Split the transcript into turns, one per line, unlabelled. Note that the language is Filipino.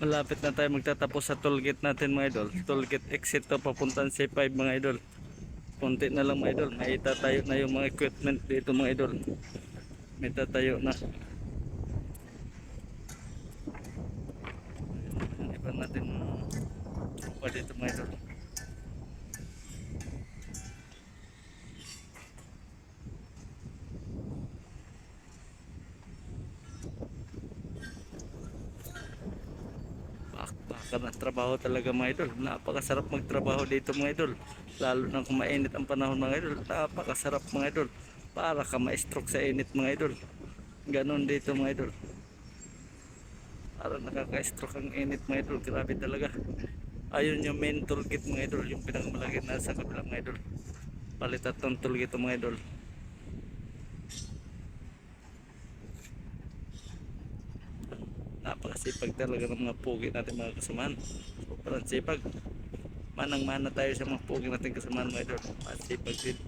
Malapit na tayo magtatapos sa tollgate natin mga idol. Tollgate exit to papuntang C5 mga idol. Kunti na lang mga idol. May itatayo na yung mga equipment dito mga idol. May tatayo na. Iba natin pa dito mga idol. Na trabaho talaga mga idol. Napakasarap magtrabaho dito mga idol. Lalo na kung mainit ang panahon mga idol. Napakasarap mga idol. Para ka ma-stroke sa init mga idol. Ganon dito mga idol. Para nakaka-stroke ang init mga idol. Grabe talaga. Ayun yung main toolkit mga idol. Yung pinakamalaki na sa kabila mga idol. Palitat ng toolkit mga idol. Napakasipag talaga ng mga pugi natin mga kasamahan sobrang sipag. Manang mana tayo sa mga pugi natin kasamahan mga idol. Masipag din